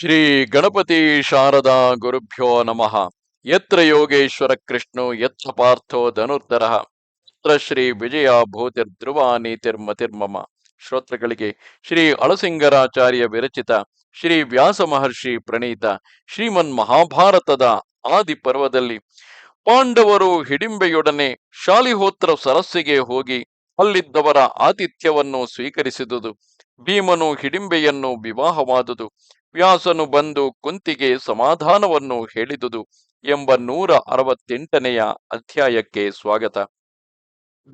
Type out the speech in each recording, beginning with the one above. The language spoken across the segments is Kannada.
ಶ್ರೀ ಗಣಪತಿ ಶಾರದಾ ಗುರುಭ್ಯೋ ನಮಃ. ಯತ್ರ ಯೋಗೇಶ್ವರ ಕೃಷ್ಣ, ಯತ್ರ ಪಾರ್ಥೋ ಧನುರ್ಧರ. ಯತ್ರ ಶ್ರೀ ವಿಜಯ ಭೂತಿರ್ ಧ್ರುವ ನೀತಿರ್ಮತಿರ್ಮಮ ಶ್ರೋತ್ರಗಳಿಗೆ ಶ್ರೀ ಅಳಸಿಂಗರಾಚಾರ್ಯ ವಿರಚಿತ ಶ್ರೀ ವ್ಯಾಸ ಮಹರ್ಷಿ ಪ್ರಣೀತ ಶ್ರೀಮನ್ ಮಹಾಭಾರತದ ಆದಿ ಪರ್ವದಲ್ಲಿ ಪಾಂಡವರು ಹಿಡಿಂಬೆಯೊಡನೆ ಶಾಲಿಹೋತ್ರ ಸರಸ್ಸಿಗೆ ಹೋಗಿ ಅಲ್ಲಿದ್ದವರ ಆತಿಥ್ಯವನ್ನು ಸ್ವೀಕರಿಸಿದುದು. ಭೀಮನು ಹಿಡಿಂಬೆಯನ್ನು ವಿವಾಹವಾದುದು. ವ್ಯಾಸನು ಬಂದು ಕುಂತಿಗೆ ಸಮಾಧಾನವನ್ನು ಹೇಳಿದುದು ಎಂಬ ನೂರ ಅರವತ್ತೆಂಟನೆಯ ಅಧ್ಯಾಯಕ್ಕೆ ಸ್ವಾಗತ.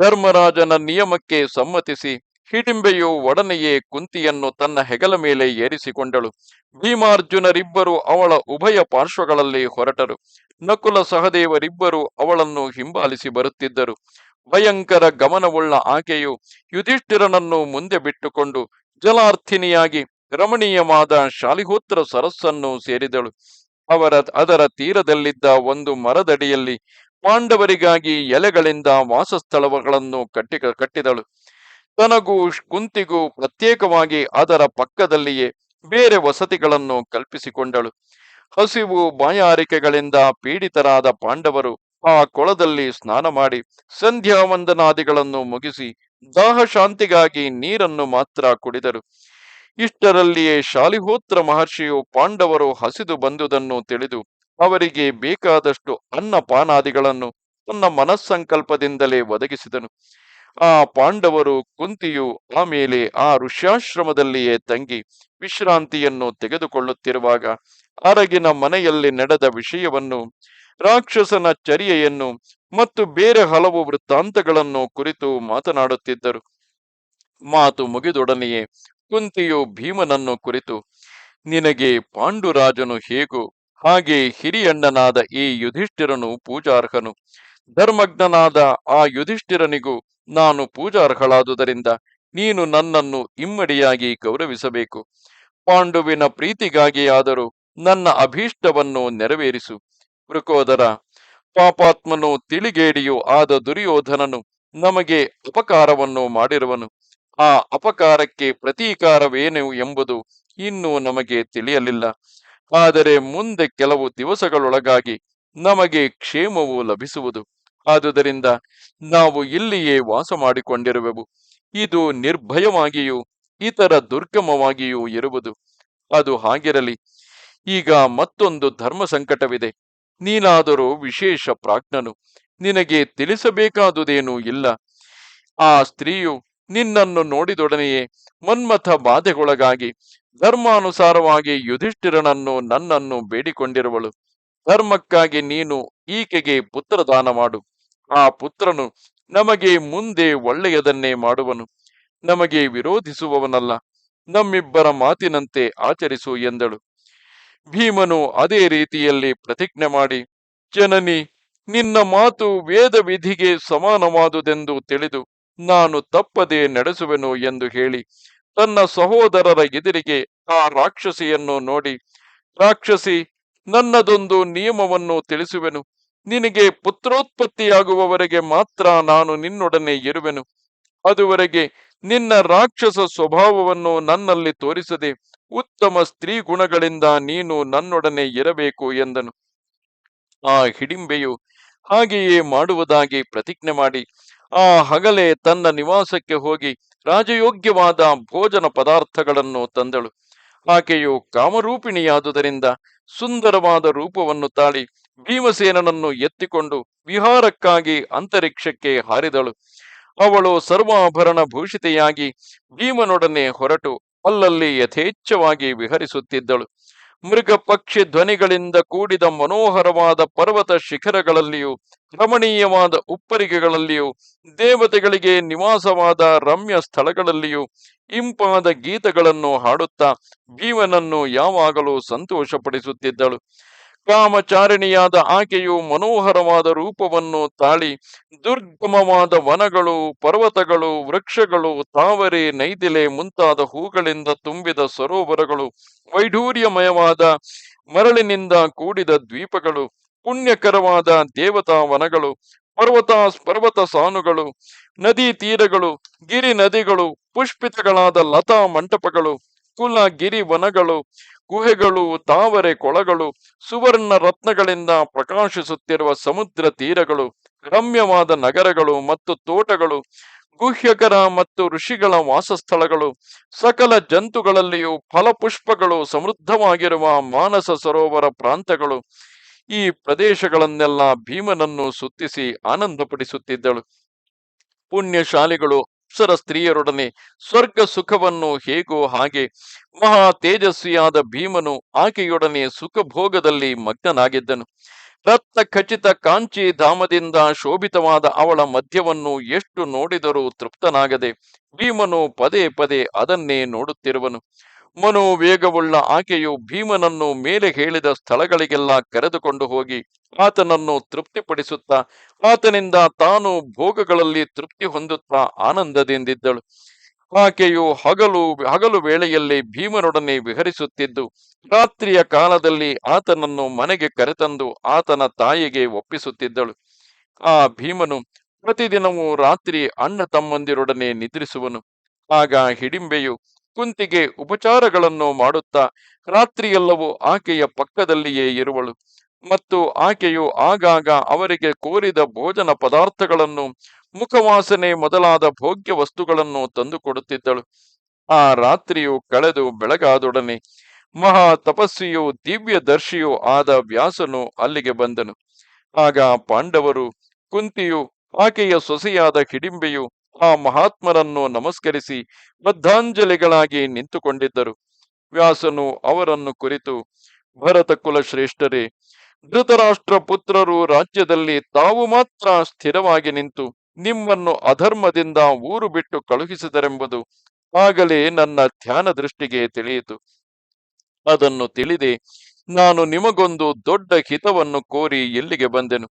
ಧರ್ಮರಾಜನ ನಿಯಮಕ್ಕೆ ಸಮ್ಮತಿಸಿ ಹಿಡಿಂಬೆಯು ಒಡನೆಯೇ ಕುಂತಿಯನ್ನು ತನ್ನ ಹೆಗಲ ಮೇಲೆ ಏರಿಸಿಕೊಂಡಳು. ಭೀಮಾರ್ಜುನರಿಬ್ಬರು ಅವಳ ಉಭಯ ಪಾರ್ಶ್ವಗಳಲ್ಲಿ ಹೊರಟರು. ನಕುಲ ಸಹದೇವರಿಬ್ಬರು ಅವಳನ್ನು ಹಿಂಬಾಲಿಸಿ ಬರುತ್ತಿದ್ದರು. ಭಯಂಕರ ಗಮನವುಳ್ಳ ಆಕೆಯು ಯುಧಿಷ್ಠಿರನನ್ನು ಮುಂದೆ ಬಿಟ್ಟುಕೊಂಡು ಜಲಾರ್ಥಿನಿಯಾಗಿ ರಮಣೀಯವಾದ ಶಾಲಿಹೋತ್ರ ಸರಸ್ಸನ್ನು ಸೇರಿದಳು. ಅವರ ಅದರ ತೀರದಲ್ಲಿದ್ದ ಒಂದು ಮರದಡಿಯಲ್ಲಿ ಪಾಂಡವರಿಗಾಗಿ ಎಲೆಗಳಿಂದ ವಾಸಸ್ಥಳಗಳನ್ನು ಕಟ್ಟಿ, ಕಟ್ಟಿದಳು. ತನಗೂ ಕುಂತಿಗೂ ಪ್ರತ್ಯೇಕವಾಗಿ ಅದರ ಪಕ್ಕದಲ್ಲಿಯೇ ಬೇರೆ ವಸತಿಗಳನ್ನು ಕಲ್ಪಿಸಿಕೊಂಡಳು. ಹಸಿವು ಬಾಯಾರಿಕೆಗಳಿಂದ ಪೀಡಿತರಾದ ಪಾಂಡವರು ಆ ಕೊಳದಲ್ಲಿ ಸ್ನಾನ ಮಾಡಿ ಸಂಧ್ಯಾ ವಂದನಾದಿಗಳನ್ನು ಮುಗಿಸಿ ದಾಹ ಶಾಂತಿಗಾಗಿ ನೀರನ್ನು ಮಾತ್ರ ಕುಡಿದರು. ಇಷ್ಟರಲ್ಲಿಯೇ ಶಾಲಿಹೋತ್ರ ಮಹರ್ಷಿಯು ಪಾಂಡವರು ಹಸಿದು ಬಂದುದನ್ನು ತಿಳಿದು ಅವರಿಗೆ ಬೇಕಾದಷ್ಟು ಅನ್ನ ಪಾನಾದಿಗಳನ್ನು ತನ್ನ ಮನಸ್ಸಂಕಲ್ಪದಿಂದಲೇ ಒದಗಿಸಿದನು. ಆ ಪಾಂಡವರು ಕುಂತಿಯು ಆಮೇಲೆ ಆ ಋಷ್ಯಾಶ್ರಮದಲ್ಲಿಯೇ ತಂಗಿ ವಿಶ್ರಾಂತಿಯನ್ನು ತೆಗೆದುಕೊಳ್ಳುತ್ತಿರುವಾಗ ಅರಗಿನ ಮನೆಯಲ್ಲಿ ನಡೆದ ವಿಷಯವನ್ನು, ರಾಕ್ಷಸನ ಚರ್ಯೆಯನ್ನು ಮತ್ತು ಬೇರೆ ಹಲವು ವೃತ್ತಾಂತಗಳನ್ನು ಕುರಿತು ಮಾತನಾಡುತ್ತಿದ್ದರು. ಮಾತು ಮುಗಿದೊಡನೆಯೇ ಕುಂತಿಯು ಭೀಮನನ್ನು ಕುರಿತು, ನಿನಗೆ ಪಾಂಡುರಾಜನು ಹೇಗೋ? ಹಾಗೆ ಹಿರಿಯಣ್ಣನಾದ ಈ ಯುಧಿಷ್ಠಿರನು ಪೂಜಾರ್ಹನು. ಧರ್ಮಜ್ಞನಾದ ಆ ಯುಧಿಷ್ಠಿರನಿಗೂ ನಾನು ಪೂಜಾರ್ಹಳಾದುದರಿಂದ ನೀನು ನನ್ನನ್ನು ಇಮ್ಮಡಿಯಾಗಿ ಗೌರವಿಸಬೇಕು. ಪಾಂಡುವಿನ ಪ್ರೀತಿಗಾಗಿಯಾದರೂ ನನ್ನ ಅಭೀಷ್ಟವನ್ನು ನೆರವೇರಿಸು. ವೃಕೋದರ ಪಾಪಾತ್ಮನು ತಿಳಿಗೇಡಿಯೂ ಆದ ದುರ್ಯೋಧನನು ನಮಗೆ ಉಪಕಾರವನ್ನು ಮಾಡಿರುವನು. ಆ ಅಪಕಾರಕ್ಕೆ ಪ್ರತೀಕಾರವೇನು ಎಂಬುದು ಇನ್ನೂ ನಮಗೆ ತಿಳಿಯಲಿಲ್ಲ. ಆದರೆ ಮುಂದೆ ಕೆಲವು ದಿವಸಗಳೊಳಗಾಗಿ ನಮಗೆ ಕ್ಷೇಮವು ಲಭಿಸುವುದು. ಆದುದರಿಂದ ನಾವು ಇಲ್ಲಿಯೇ ವಾಸ ಮಾಡಿಕೊಂಡಿರುವೆವು. ಇದು ನಿರ್ಭಯವಾಗಿಯೂ ಇತರ ದುರ್ಗಮವಾಗಿಯೂ ಇರುವುದು. ಅದು ಹಾಗಿರಲಿ. ಈಗ ಮತ್ತೊಂದು ಧರ್ಮ ಸಂಕಟವಿದೆ ನೀನಾದರೂ ವಿಶೇಷ ಪ್ರಾಜ್ಞನು. ನಿನಗೆ ತಿಳಿಸಬೇಕಾದುದೇನೂ ಇಲ್ಲ. ಆ ಸ್ತ್ರೀಯು ನಿನ್ನನ್ನು ನೋಡಿದೊಡನೆಯೇ ಮನ್ಮಥ ಬಾಧೆಗೊಳಗಾಗಿ ಧರ್ಮಾನುಸಾರವಾಗಿ ಯುಧಿಷ್ಠಿರನನ್ನು ನನ್ನನ್ನು ಬೇಡಿಕೊಂಡಿರುವಳು. ಧರ್ಮಕ್ಕಾಗಿ ನೀನು ಈಕೆಗೆ ಪುತ್ರದಾನ ಮಾಡು. ಆ ಪುತ್ರನು ನಮಗೆ ಮುಂದೆ ಒಳ್ಳೆಯದನ್ನೇ ಮಾಡುವನು. ನಮಗೆ ವಿರೋಧಿಸುವವನಲ್ಲ. ನಮ್ಮಿಬ್ಬರ ಮಾತಿನಂತೆ ಆಚರಿಸು ಎಂದಳು. ಭೀಮನು ಅದೇ ರೀತಿಯಲ್ಲಿ ಪ್ರತಿಜ್ಞೆ ಮಾಡಿ, ಜನನಿ, ನಿನ್ನ ಮಾತು ವೇದ ವಿಧಿಗೆ ಸಮಾನವಾದುದೆಂದು ತಿಳಿದು ನಾನು ತಪ್ಪದೆ ನಡೆಸುವೆನು ಎಂದು ಹೇಳಿ ತನ್ನ ಸಹೋದರರ ಎದುರಿಗೆ ಆ ರಾಕ್ಷಸಿಯನ್ನು ನೋಡಿ, ರಾಕ್ಷಸಿ, ನನ್ನದೊಂದು ನಿಯಮವನ್ನು ತಿಳಿಸುವೆನು. ನಿನಗೆ ಪುತ್ರೋತ್ಪತ್ತಿಯಾಗುವವರೆಗೆ ಮಾತ್ರ ನಾನು ನಿನ್ನೊಡನೆ ಇರುವೆನು. ಅದುವರೆಗೆ ನಿನ್ನ ರಾಕ್ಷಸ ಸ್ವಭಾವವನ್ನು ನನ್ನಲ್ಲಿ ತೋರಿಸದೆ ಉತ್ತಮ ಸ್ತ್ರೀ ಗುಣಗಳಿಂದ ನೀನು ನನ್ನೊಡನೆ ಇರಬೇಕು ಎಂದನು. ಆ ಹಿಡಿಂಬೆಯು ಹಾಗೆಯೇ ಮಾಡುವುದಾಗಿ ಪ್ರತಿಜ್ಞೆ ಮಾಡಿ ಆ ಹಗಲೆ ತನ್ನ ನಿವಾಸಕ್ಕೆ ಹೋಗಿ ರಾಜಯೋಗ್ಯವಾದ ಭೋಜನ ಪದಾರ್ಥಗಳನ್ನು ತಂದಳು. ಆಕೆಯು ಕಾಮರೂಪಿಣಿಯಾದುದರಿಂದ ಸುಂದರವಾದ ರೂಪವನ್ನು ತಾಳಿ ಭೀಮಸೇನನನ್ನು ಎತ್ತಿಕೊಂಡು ವಿಹಾರಕ್ಕಾಗಿ ಅಂತರಿಕ್ಷಕ್ಕೆ ಹಾರಿದಳು. ಅವಳು ಸರ್ವಾಭರಣ ಭೂಷಿತೆಯಾಗಿ ಭೀಮನೊಡನೆ ಹೊರಟು ಅಲ್ಲಲ್ಲಿ ಯಥೇಚ್ಛವಾಗಿ ವಿಹರಿಸುತ್ತಿದ್ದಳು. ಮೃಗ ಪಕ್ಷಿ ಧ್ವನಿಗಳಿಂದ ಕೂಡಿದ ಮನೋಹರವಾದ ಪರ್ವತ ಶಿಖರಗಳಲ್ಲಿಯೂ, ರಮಣೀಯವಾದ ಉಪ್ಪರಿಗೆಗಳಲ್ಲಿಯೂ, ದೇವತೆಗಳಿಗೆ ನಿವಾಸವಾದ ರಮ್ಯ ಸ್ಥಳಗಳಲ್ಲಿಯೂ ಇಂಪಾದ ಗೀತಗಳನ್ನು ಹಾಡುತ್ತಾ ಜೀವನನ್ನು ಯಾವಾಗಲೂ ಸಂತೋಷಪಡಿಸುತ್ತಿದ್ದಳು. ಕಾಮಚಾರಿಣಿಯಾದ ಆಕೆಯು ಮನೋಹರವಾದ ರೂಪವನ್ನು ತಾಳಿ, ದುರ್ಗಮವಾದ ವನಗಳು, ಪರ್ವತಗಳು, ವೃಕ್ಷಗಳು, ತಾವರೆ, ನೈದಿಲೆ ಮುಂತಾದ ಹೂಗಳಿಂದ ತುಂಬಿದ ಸರೋವರಗಳು, ವೈಢೂರ್ಯಮಯವಾದ ಮರಳಿನಿಂದ ಕೂಡಿದ ದ್ವೀಪಗಳು, ಪುಣ್ಯಕರವಾದ ದೇವತಾ ವನಗಳು ಪರ್ವತ ಪರ್ವತ ಸಾನುಗಳು, ನದಿ ತೀರಗಳು, ಗಿರಿ ನದಿಗಳು, ಪುಷ್ಪಿತಗಳಾದ ಲತಾ ಮಂಟಪಗಳು, ಕುಲ ಗಿರಿ ವನಗಳು ಗುಹೆಗಳು ತಾವರೆ ಕೊಳಗಳು, ಸುವರ್ಣ ರತ್ನಗಳಿಂದ ಪ್ರಕಾಶಿಸುತ್ತಿರುವ ಸಮುದ್ರ ತೀರಗಳು, ರಮ್ಯವಾದ ನಗರಗಳು ಮತ್ತು ತೋಟಗಳು, ಗುಹ್ಯಕರ ಮತ್ತು ಋಷಿಗಳ ವಾಸಸ್ಥಳಗಳು, ಸಕಲ ಜಂತುಗಳಲ್ಲಿಯೂ ಫಲಪುಷ್ಪಗಳು ಸಮೃದ್ಧವಾಗಿರುವ ಮಾನಸ ಸರೋವರ ಪ್ರಾಂತಗಳು. ಈ ಪ್ರದೇಶಗಳನ್ನೆಲ್ಲ ಭೀಮನನ್ನು ಸುತ್ತಿಸಿ ಆನಂದಪಡಿಸುತ್ತಿದ್ದಳು. ಪುಣ್ಯಶಾಲಿಗಳು ಅಪ್ಸರ ಸ್ತ್ರೀಯರೊಡನೆ ಸ್ವರ್ಗ ಸುಖವನ್ನು ಹೇಗೋ ಹಾಗೆ ಮಹಾ ತೇಜಸ್ವಿಯಾದ ಭೀಮನು ಆಕೆಯೊಡನೆ ಸುಖ ಭೋಗದಲ್ಲಿ ಮಗ್ನನಾಗಿದ್ದನು. ರತ್ನ ಖಚಿತ ಕಾಂಚಿ ಧಾಮದಿಂದ ಶೋಭಿತವಾದ ಅವಳ ಮಧ್ಯವನ್ನು ಎಷ್ಟು ನೋಡಿದರೂ ತೃಪ್ತನಾಗದೆ ಭೀಮನು ಪದೇ ಪದೇ ಅದನ್ನೇ ನೋಡುತ್ತಿರುವನು. ಮನೋವೇಗವುಳ್ಳ ಆಕೆಯು ಭೀಮನನ್ನು ಮೇಲೆ ಹೇಳಿದ ಸ್ಥಳಗಳಿಗೆಲ್ಲ ಕರೆದುಕೊಂಡು ಹೋಗಿ ಆತನನ್ನು ತೃಪ್ತಿಪಡಿಸುತ್ತಾ, ಆತನಿಂದ ತಾನು ಭೋಗಗಳಲ್ಲಿ ತೃಪ್ತಿ ಹೊಂದುತ್ತಾ ಆನಂದದಿಂದಿದ್ದಳು. ಆಕೆಯು ಹಗಲು ಹಗಲು ವೇಳೆಯಲ್ಲಿ ಭೀಮನೊಡನೆ ವಿಹರಿಸುತ್ತಿದ್ದು, ರಾತ್ರಿಯ ಕಾಲದಲ್ಲಿ ಆತನನ್ನು ಮನೆಗೆ ಕರೆತಂದು ಆತನ ತಾಯಿಗೆ ಒಪ್ಪಿಸುತ್ತಿದ್ದಳು. ಆ ಭೀಮನು ಪ್ರತಿದಿನವೂ ರಾತ್ರಿ ಅಣ್ಣ ತಮ್ಮಂದಿರೊಡನೆ ನಿದ್ರಿಸುವನು. ಆಗ ಹಿಡಿಂಬೆಯು ಕುಂತಿಗೆ ಉಪಚಾರಗಳನ್ನು ಮಾಡುತ್ತಾ ರಾತ್ರಿಯೆಲ್ಲವೂ ಆಕೆಯ ಪಕ್ಕದಲ್ಲಿಯೇ ಇರುವಳು. ಮತ್ತು ಆಕೆಯು ಆಗಾಗ ಅವರಿಗೆ ಕೋರಿದ ಭೋಜನ ಪದಾರ್ಥಗಳನ್ನು, ಮುಖವಾಸನೆ ಮೊದಲಾದ ಭೋಗ್ಯ ವಸ್ತುಗಳನ್ನು ತಂದುಕೊಡುತ್ತಿದ್ದಳು. ಆ ರಾತ್ರಿಯು ಕಳೆದು ಬೆಳಗಾದೊಡನೆ ಮಹಾ ತಪಸ್ವಿಯೂ ದಿವ್ಯ ದರ್ಶಿಯೂ ಆದ ವ್ಯಾಸನು ಅಲ್ಲಿಗೆ ಬಂದನು. ಆಗ ಪಾಂಡವರು ಕುಂತಿಯು ಆಕೆಯ ಸೊಸೆಯಾದ ಹಿಡಿಂಬೆಯು ಆ ಮಹಾತ್ಮರನ್ನು ನಮಸ್ಕರಿಸಿ ಬದ್ಧಾಂಜಲಿಗಳಾಗಿ ನಿಂತುಕೊಂಡಿದ್ದರು. ವ್ಯಾಸನು ಅವರನ್ನು ಕುರಿತು, ಭರತ ಕುಲ ಶ್ರೇಷ್ಠರೇ ಧೃತರಾಷ್ಟ್ರ ಪುತ್ರರು ರಾಜ್ಯದಲ್ಲಿ ತಾವು ಮಾತ್ರ ಸ್ಥಿರವಾಗಿ ನಿಂತು ನಿಮ್ಮನ್ನು ಅಧರ್ಮದಿಂದ ಊರು ಬಿಟ್ಟು ಕಳುಹಿಸಿದರೆಂಬುದು ಆಗಲೇ ನನ್ನ ಧ್ಯಾನ ದೃಷ್ಟಿಗೆ ತಿಳಿಯಿತು. ಅದನ್ನು ತಿಳಿದೆ, ನಾನು ನಿಮಗೊಂದು ದೊಡ್ಡ ಹಿತವನ್ನು ಕೋರಿ ಎಲ್ಲಿಗೆ ಬಂದೆನು?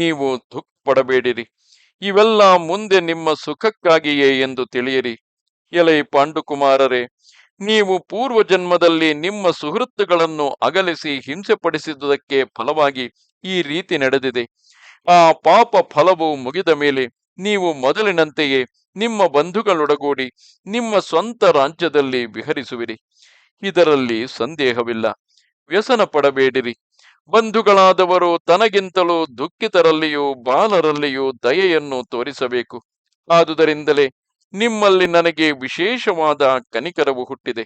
ನೀವು ದುಃಖ ಪಡಬೇಡಿರಿ ಇವೆಲ್ಲ ಮುಂದೆ ನಿಮ್ಮ ಸುಖಕ್ಕಾಗಿಯೇ ಎಂದು ತಿಳಿಯಿರಿ. ಎಲೆ ಪಾಂಡುಕುಮಾರರೇ, ನೀವು ಪೂರ್ವ ಜನ್ಮದಲ್ಲಿ ನಿಮ್ಮ ಸುಹೃತ್ತುಗಳನ್ನು ಅಗಲಿಸಿ ಹಿಂಸೆಪಡಿಸಿದುದಕ್ಕೆ ಫಲವಾಗಿ ಈ ರೀತಿ ನಡೆದಿದೆ. ಆ ಪಾಪ ಫಲವು ಮುಗಿದ ಮೇಲೆ ನೀವು ಮೊದಲಿನಂತೆಯೇ ನಿಮ್ಮ ಬಂಧುಗಳೊಡಗೂಡಿ ನಿಮ್ಮ ಸ್ವಂತ ರಾಜ್ಯದಲ್ಲಿ ವಿಹರಿಸುವಿರಿ. ಇದರಲ್ಲಿ ಸಂದೇಹವಿಲ್ಲ. ವ್ಯಸನ ಪಡಬೇಡಿರಿ ಬಂಧುಗಳಾದವರು ತನಗಿಂತಲೂ ದುಃಖಿತರಲ್ಲಿಯೂ ಬಾಲರಲ್ಲಿಯೂ ದಯೆಯನ್ನು ತೋರಿಸಬೇಕು. ಆದುದರಿಂದಲೇ ನಿಮ್ಮಲ್ಲಿ ನನಗೆ ವಿಶೇಷವಾದ ಕನಿಕರವು ಹುಟ್ಟಿದೆ.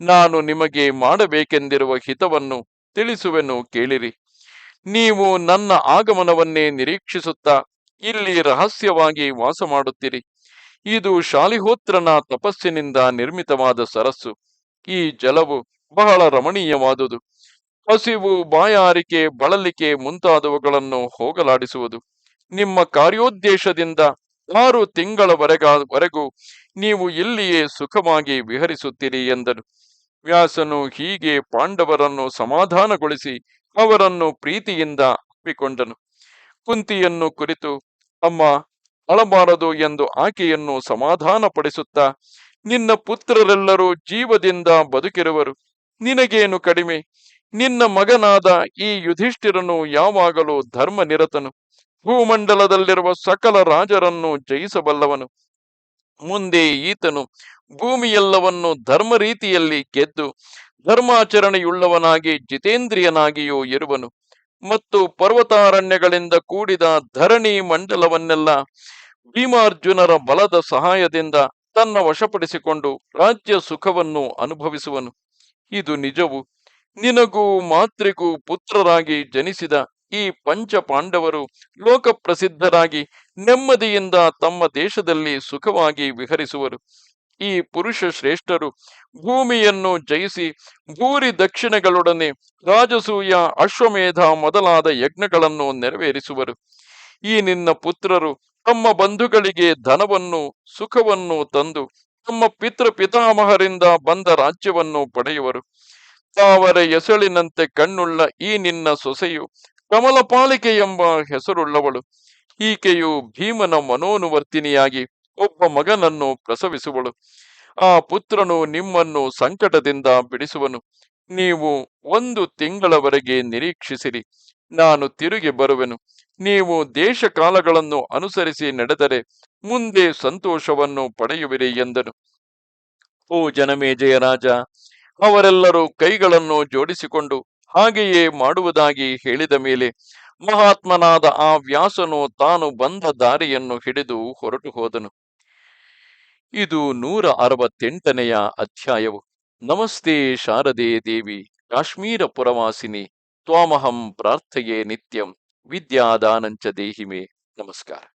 ನಾನು ನಿಮಗೆ ಮಾಡಬೇಕೆಂದಿರುವ ಹಿತವನ್ನು ತಿಳಿಸುವೆನು ಕೇಳಿರಿ. ನೀವು ನನ್ನ ಆಗಮನವನ್ನೇ ನಿರೀಕ್ಷಿಸುತ್ತಾ ಇಲ್ಲಿ ರಹಸ್ಯವಾಗಿ ವಾಸ ಮಾಡುತ್ತೀರಿ ಇದು ಶಾಲಿಹೋತ್ರನ ತಪಸ್ಸಿನಿಂದ ನಿರ್ಮಿತವಾದ ಸರಸ್ಸು. ಈ ಜಲವು ಬಹಳ ರಮಣೀಯವಾದುದು. ಹಸಿವು ಬಾಯಾರಿಕೆ ಬಳಲಿಕೆ ಮುಂತಾದವುಗಳನ್ನು ಹೋಗಲಾಡಿಸುವುದು. ನಿಮ್ಮ ಕಾರ್ಯೋದ್ದೇಶದಿಂದ ಆರು ತಿಂಗಳವರೆಗೂ ನೀವು ಇಲ್ಲಿಯೇ ಸುಖವಾಗಿ ವಿಹರಿಸುತ್ತೀರಿ ಎಂದನು. ವ್ಯಾಸನು ಹೀಗೆ ಪಾಂಡವರನ್ನು ಸಮಾಧಾನಗೊಳಿಸಿ ಅವರನ್ನು ಪ್ರೀತಿಯಿಂದ ಅಪ್ಪಿಕೊಂಡನು. ಕುಂತಿಯನ್ನು ಕುರಿತು, ಅಮ್ಮ, ಅಳಬಾರದು ಎಂದು ಆಕೆಯನ್ನು ಸಮಾಧಾನಪಡಿಸುತ್ತಾ, ನಿನ್ನ ಪುತ್ರರೆಲ್ಲರೂ ಜೀವದಿಂದ ಬದುಕಿರುವರು. ನಿನಗೇನು ಕಡಿಮೆ? ನಿನ್ನ ಮಗನಾದ ಈ ಯುಧಿಷ್ಠಿರನು ಯಾವಾಗಲೂ ಧರ್ಮ ನಿರತನು ಭೂಮಂಡಲದಲ್ಲಿರುವ ಸಕಲ ರಾಜರನ್ನು ಜಯಿಸಬಲ್ಲವನು. ಮುಂದೆ ಈತನು ಭೂಮಿಯೆಲ್ಲವನ್ನು ಧರ್ಮ ರೀತಿಯಲ್ಲಿ ಗೆದ್ದು ಧರ್ಮಾಚರಣೆಯುಳ್ಳವನಾಗಿ ಜಿತೇಂದ್ರಿಯನಾಗಿಯೂ ಇರುವನು. ಮತ್ತು ಪರ್ವತಾರಣ್ಯಗಳಿಂದ ಕೂಡಿದ ಧರಣಿ ಮಂಡಲವನ್ನೆಲ್ಲ ಭೀಮಾರ್ಜುನರ ಬಲದ ಸಹಾಯದಿಂದ ತನ್ನ ವಶಪಡಿಸಿಕೊಂಡು ರಾಜ್ಯ ಸುಖವನ್ನು ಅನುಭವಿಸುವನು. ಇದು ನಿಜವು. ನಿನಗೂ ಮಾತ್ರಿಗೂ ಪುತ್ರರಾಗಿ ಜನಿಸಿದ ಈ ಪಂಚ ಪಾಂಡವರು ಲೋಕಪ್ರಸಿದ್ಧರಾಗಿ ನೆಮ್ಮದಿಯಿಂದ ತಮ್ಮ ದೇಶದಲ್ಲಿ ಸುಖವಾಗಿ ವಿಹರಿಸುವರು. ಈ ಪುರುಷ ಶ್ರೇಷ್ಠರು ಭೂಮಿಯನ್ನು ಜಯಿಸಿ ಭೂರಿ ದಕ್ಷಿಣಗಳೊಡನೆ ರಾಜಸೂಯ, ಅಶ್ವಮೇಧ ಮೊದಲಾದ ಯಜ್ಞಗಳನ್ನು ನೆರವೇರಿಸುವರು. ಈ ನಿನ್ನ ಪುತ್ರರು ತಮ್ಮ ಬಂಧುಗಳಿಗೆ ಧನವನ್ನು, ಸುಖವನ್ನು ತಂದು ತಮ್ಮ ಪಿತೃ ಪಿತಾಮಹರಿಂದ ಬಂದ ರಾಜ್ಯವನ್ನು ಪಡೆಯುವರು. ತಾವರ ಎಸಳಿನಂತೆ ಕಣ್ಣುಳ್ಳ ಈ ನಿನ್ನ ಸೊಸೆಯು ಕಮಲಪಾಲಿಕೆ ಎಂಬ ಹೆಸರುಳ್ಳವಳು. ಈಕೆಯು ಭೀಮನ ಮನೋನುವರ್ತಿನಿಯಾಗಿ ಒಬ್ಬ ಮಗನನ್ನು ಪ್ರಸವಿಸುವಳು. ಆ ಪುತ್ರನು ನಿಮ್ಮನ್ನು ಸಂಕಟದಿಂದ ಬಿಡಿಸುವನು. ನೀವು ಒಂದು ತಿಂಗಳವರೆಗೆ ನಿರೀಕ್ಷಿಸಿರಿ. ನಾನು ತಿರುಗಿ ಬರುವೆನು. ನೀವು ದೇಶ ಕಾಲಗಳನ್ನು ಅನುಸರಿಸಿ ನಡೆದರೆ ಮುಂದೆ ಸಂತೋಷವನ್ನು ಪಡೆಯುವಿರಿ ಎಂದನು. ಓ ಜನಮೇಜಯ ರಾಜ ಅವರೆಲ್ಲರೂ ಕೈಗಳನ್ನು ಜೋಡಿಸಿಕೊಂಡು ಹಾಗೆಯೇ ಮಾಡುವುದಾಗಿ ಹೇಳಿದ ಮೇಲೆ ಮಹಾತ್ಮನಾದ ಆ ವ್ಯಾಸನು ತಾನು ಬಂದ ದಾರಿಯನ್ನು ಹಿಡಿದು ಹೊರಟು ಹೋದನು. ಇದು ನೂರ ಅರವತ್ತೆಂಟನೆಯ ಅಧ್ಯಾಯವು. ನಮಸ್ತೆ ಶಾರದೆ ದೇವಿ, ಕಾಶ್ಮೀರ ಪುರವಾಸಿನಿ, ತ್ವಾಮಹಂ ಪ್ರಾರ್ಥೆಯೇ ನಿತ್ಯಂ, ವಿದ್ಯಾದಾನಂಚ ದೇಹಿಮೆ. ನಮಸ್ಕಾರ.